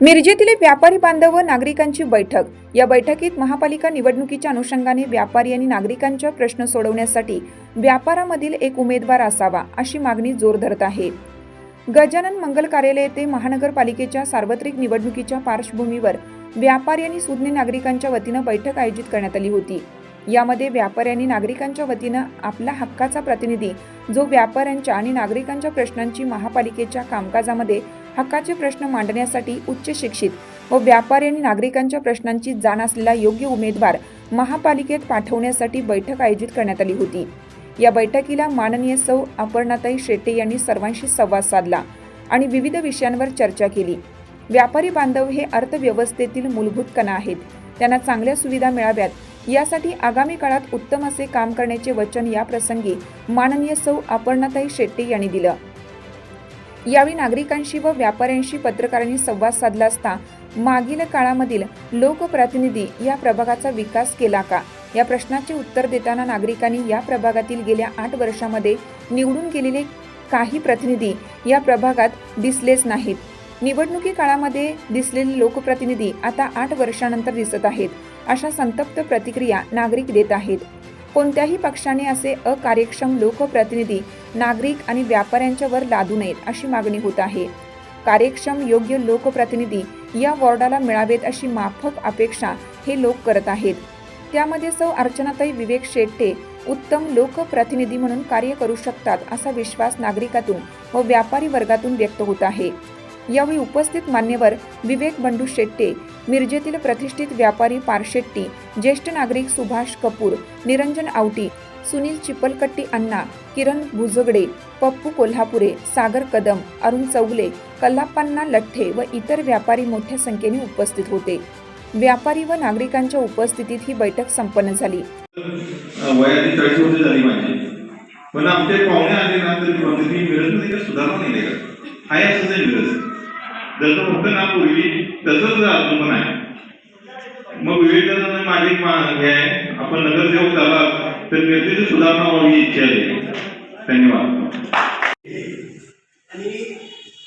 मिरजेतील व्यापारी बांधव व नागरिकांची बैठक. या बैठकीत महापालिका निवडणुकीच्या अनुषंगाने व्यापारी आणि नागरिकांच्या प्रश्न सोडवण्यासाठी व्यापारामधील एक उमेदवार असावा अशी मागणी जोर धरत आहे. गजानन मंगल कार्यालय येथे महानगरपालिकेच्या सार्वत्रिक निवडणुकीच्या पार्श्वभूमीवर व्यापारी आणि सुज्ञ नागरिकांच्या वतीनं बैठक आयोजित करण्यात आली होती. यामध्ये व्यापाऱ्यांनी नागरिकांच्या वतीनं आपला हक्काचा प्रतिनिधी जो व्यापाऱ्यांच्या आणि नागरिकांच्या प्रश्नांची महापालिकेच्या कामकाजामध्ये हक्काचे प्रश्न मांडण्यासाठी उच्च शिक्षित व व्यापारी आणि नागरिकांच्या प्रश्नांची जाण असलेला योग्य उमेदवार महापालिकेत पाठवण्यासाठी बैठक आयोजित करण्यात आली होती. या बैठकीला माननीय सौ. अपर्णाताई शेट्टे यांनी सर्वांशी संवाद साधला आणि विविध विषयांवर चर्चा केली. व्यापारी बांधव हे अर्थव्यवस्थेतील मूलभूत कणा आहेत. त्यांना चांगल्या सुविधा मिळाव्यात. यासाठी आगामी काळात उत्तम असे काम करण्याचे वचन या प्रसंगी माननीय सौ. अपर्णाताई शेट्टे यांनी दिलं. यावेळी नागरिकांशी व व्यापाऱ्यांशी पत्रकारांनी संवाद साधला असता मागील काळामधील लोकप्रतिनिधी या प्रभागाचा विकास केला का? या प्रश्नाचे उत्तर देताना नागरिकांनी या प्रभागातील गेल्या आठ वर्षामध्ये निवडून गेलेले काही प्रतिनिधी या प्रभागात दिसलेच नाहीत. निवडणुकी काळामध्ये दिसलेले लोकप्रतिनिधी आता आठ वर्षानंतर दिसत आहेत. अशा संतप्त प्रतिक्रिया नागरिक देत आहेत. कोणत्याही पक्षाने असे अकार्यक्षम लोकप्रतिनिधी नागरिक आणि व्यापाऱ्यांच्या वर लादू नयेत अशी मागणी होत आहे. कार्यक्षम योग्य लोकप्रतिनिधी या वॉर्डाला मिळावेत अशी माफक अपेक्षा हे लोक करत आहेत. त्यामध्ये सौ अर्चनाताई विवेक शेट्टे उत्तम लोकप्रतिनिधी म्हणून कार्य करू शकतात असा विश्वास नागरिकातून व व्यापारी वर्गातून व्यक्त होत आहे. यावेळी उपस्थित मान्यवर विवेक बंडू शेट्टे मिरजेतील प्रतिष्ठित व्यापारी पारशेट्टी ज्येष्ठ नागरिक सुभाष कपूर निरंजन आवटी सुनील चिपलकट्टी अण्णा किरण भुजगडे पप्पू कोल्हापुरे सागर कदम अरुण चौगले कल्लाप्पांना लठ्ठे व इतर व्यापारी मोठ्या संख्येने उपस्थित होते. व्यापारी व नागरिकांच्या उपस्थितीत ही बैठक संपन्न झाली. पण आमचे पाहुणे आले ना तरी सुधारणा नाही का? आहे असं आहे जसं फक्त ना पूर्वी तसंच अजून पण आहे. मग विवेकानंद माझी मा हे आहे. आपण नगरसेवक झाला तर मिरजेची सुधारणा व्हावी इच्छा आहे. धन्यवाद. आणि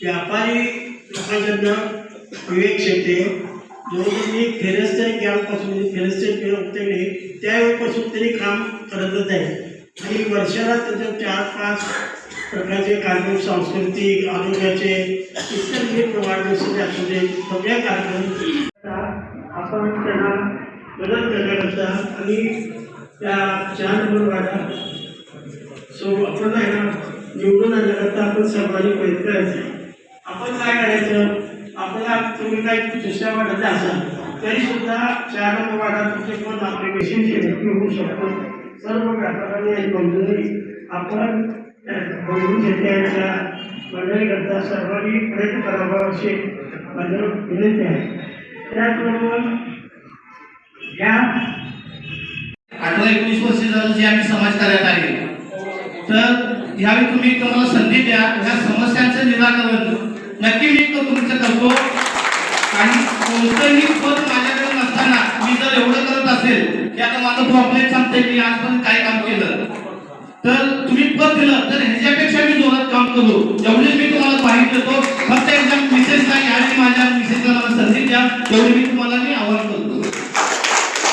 व्यापारी लोकांकडनं विवेक शेट्टे जवळजवळ मी फेरस्टर कॅम्पपासून म्हणजे फेरस्टर केलं होतं त्यावेळेपासून त्यांनी काम करतच आहे. आणि वर्षाला त्याच्या चार पाच प्रकारचे कार्यक्रम सांस्कृतिक आरोग्याचे इतर जे वाढदिवसाचे असू दे सगळ्या कार्यक्रम आपण त्यांना मदत करण्याकरता आणि त्या चार नंबर सो आपण आहे ना निवडून आणण्याकरता आपण सर्वांनी प्रयत्न करायचे. आपण काय करायचं? आपल्याला तुम्ही काही दुसऱ्या वाटाचे असाल तरी सुद्धा चार नंबर वाटा तुमचे पण आपले नक्की होऊ शकतो. सर्व व्यापाऱ्यांनी आणि आपण बंधू शेतकऱ्यांच्या मंडळीकरता सर्वांनी प्रयत्न करावा असे माझं विनंती आहे. त्याचबरोबर या अठरा एकोणीस वर्ष झालं जे आम्ही समाजकार्यात आहे तर यावेळी तुम्ही तुम्हाला संधी द्या. या समस्यांचं निराकरण नक्की मी तो तुमचं करतो. आणि कोणतंही पद माझ्याकडे नसताना मी जर एवढं करत असेल की आता माझं प्रॉब्लेम सांगते मी पण काय काम केलं तर तुम्ही पद दिलं तर ह्याच्यापेक्षा मी जोरात काम करू एवढे मी तुम्हाला ग्वाही देतो फक्त एकदा मिसेसला यावेळी माझ्या मिसेसला मला तरी मी तुम्हाला मी आवाहन करतो.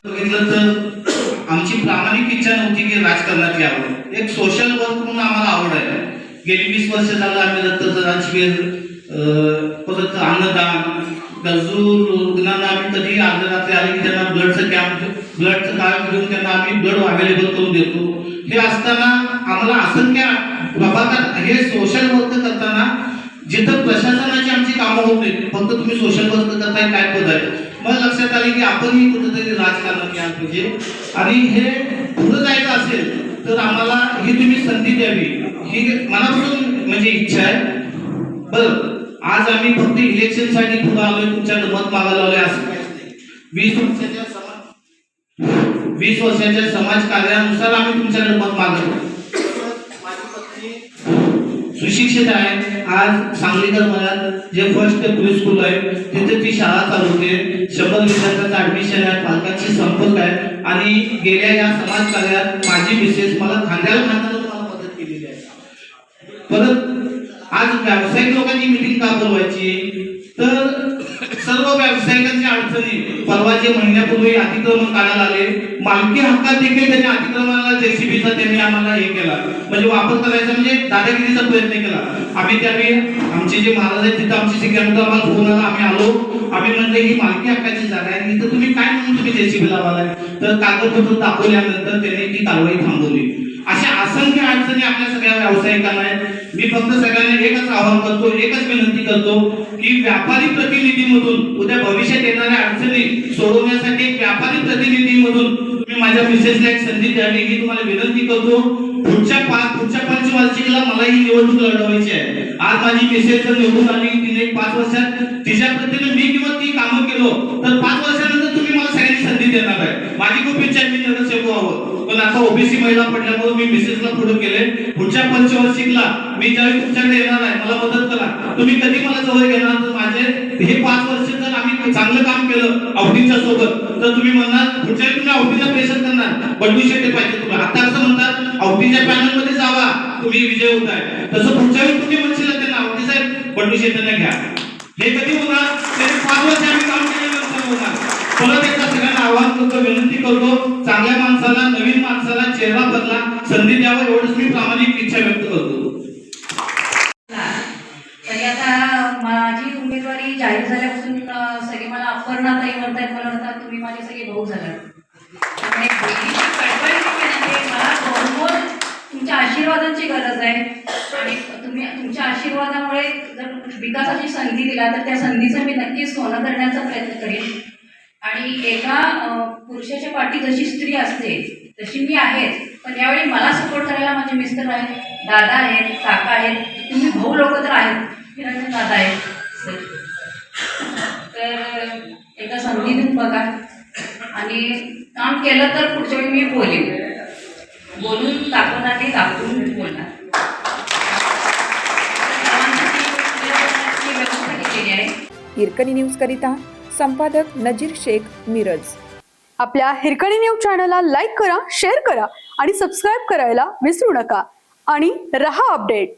बघितलं तर आमची प्रामाणिक इच्छा नव्हती की राजकारणाची आवड एक सोशल वर्क म्हणून आम्हाला आवड आहे. गेली वीस वर्ष झालं आम्ही रक्तदान शिबिर परत अन्नदान गरजू रुग्णांना आम्ही कधी अर्धरात्री आले की त्यांना ब्लडचं कॅम्प ब्लडचं काम घेऊन त्यांना आम्ही ब्लड अवेलेबल करून देतो. हे असताना आम्हाला असंख्य प्रभागात हे सोशल वर्क जिथं प्रशासनाची आमची कामं होत फक्त तुम्ही सोशल वर्क करताय काय करताय मग लक्षात आले की आपणही कुठेतरी राजकारण यायला पाहिजे म्हणजे. आणि हे पुढे जायचं असेल तर आम्हाला ही तुम्ही संधी द्यावी. ही मनापासून म्हणजे इच्छा आहे. बरं आज आम्ही फक्त इलेक्शनसाठी पुढे आलोय तुमच्या मत मागायला आलोय असं वीस वर्षाच्या समाज वीस वर्षाच्या समाज कार्यानुसार आम्ही तुमच्याकडे मत मागतो सुशिक्षित आहे. आज सांगलीकर मनात जे फर्स्ट प्री स्कूल आहे तिथे ती शाळा चालवते शंभर विद्यार्थ्यांचं ऍडमिशन आहे पालकांशी संपर्क आहे. आणि गेल्या या समाज कार्यात माझी मिसेस मला खांद्याला खांद्याला मला मदत केलेली आहे. परत आज व्यावसायिक लोकांची मिटिंग का बोलवायची तर सर्व व्यावसायिकांच्या अडचणी. परवाचे महिन्यापूर्वी अतिक्रमण काढायला आले मालकी हक्कात देखील त्यांनी अतिक्रमणाला जेसीबीचा त्यांनी आम्हाला हे केला. म्हणजे वापर करायचा म्हणजे दादागिरीचा प्रयत्न केला. आम्ही त्यावेळी आमचे जे महाराज आहेत तिथं आमची सिक्युरिटी आम्हाला फोन आला आम्ही आलो. आम्ही म्हणलं ही मालकी हक्काची जागा आहे. तर तुम्ही काय म्हणून तुम्ही जेसीबी लावालाय? तर कागदपत्र दाखवल्यानंतर त्यांनी ती कारवाई थांबवली. अशा असंख्य अडचणी आपल्या सगळ्या व्यावसायिकांना आहेत. मी फक्त सगळ्यांना एकच आवाहन करतो एकच विनंती करतो की व्यापारी प्रतिनिधीमधून उद्या भविष्यात येणाऱ्या अडचणी सोडवण्यासाठी व्यापारी व्यापारी प्रतिनिधीमधून मी माझ्या मिसेसला एक संधी द्यावी ही तुम्हाला विनंती करतो. पुढच्या पाच पुढच्या पंचवार्षिकला मला ही निवडणूक लढवायची आहे. आज माझी मिसेस जर निवडून आली तिने पाच वर्षात तिच्या प्रतीने मी किंवा ती कामं केलो तर पाच वर्ष माझी खूप इच्छा आहे मी नगरसेवक व्हावं पण आता ओबीसी महिला पडल्यामुळे मी मिसेसला पुढे केले पुढच्या पंचवर्षिकला मी ज्यावेळी तुमच्याकडे येणार आहे मला मदत करा. तुम्ही कधी मला जवळ घेणार तर माझे हे पाच वर्ष जर आम्ही चांगलं काम केलं आवडीच्या सोबत तर तुम्ही म्हणणार पुढच्या तुम्ही आवडीला प्रेशर करणार. बंडू शेट्टी पाहिजे तुम्ही आता असं म्हणतात आवडीच्या पॅनलमध्ये जावा. तुम्ही विजय होताय तसं पुढच्या वेळी तुम्ही म्हणशील त्यांना आवडी साहेब बंडू शेट्टींना घ्या. हे कधी होणार? पाच वर्ष आम्ही काम केलेलं होणार. परत एकदा विनंती करतो. चांगल्या माणसाला नवीन माणसाला चेहरा बदला संधी द्यावा एवढंच मी प्रामाणिक इच्छा व्यक्त करतो. तरी आता माझी उमेदवारी जाहीर झाल्यापासून अं, सगळे मला अपर्णाताई म्हणतायत मला म्हणतात तुम्ही माझे सगळे भाऊ झाला मला दोन तुमच्या आशीर्वादांची गरज आहे. आणि तुम्ही तुमच्या आशीर्वादामुळे जर विकासाची संधी दिला तर त्या संधीचं मी नक्कीच सोनं करण्याचा प्रयत्न करेन. आणि एका पुरुषाच्या पाठी जशी स्त्री असते तशी मी आहेच. पण यावेळी मला सपोर्ट करायला माझे मिस्टर आहेत दादा आहेत काका आहेत तुम्ही भाऊ लोक तर आहेत. निरंजन दादा आहेत. तर एका एकदा संधी देऊन बघा. आणि काम केलं तर पुढच्या वेळी मी बोलेन. बोलून दाखवणार नाही दाखवून बोलणार. सर्वांसाठी हिरकणी न्यूजकरिता संपादक नजीर शेख मिरज. आपल्या हिरकणी न्यूज चॅनलला लाईक करा शेअर करा आणि सबस्क्राईब करायला विसरू नका. आणि रहा अपडेट.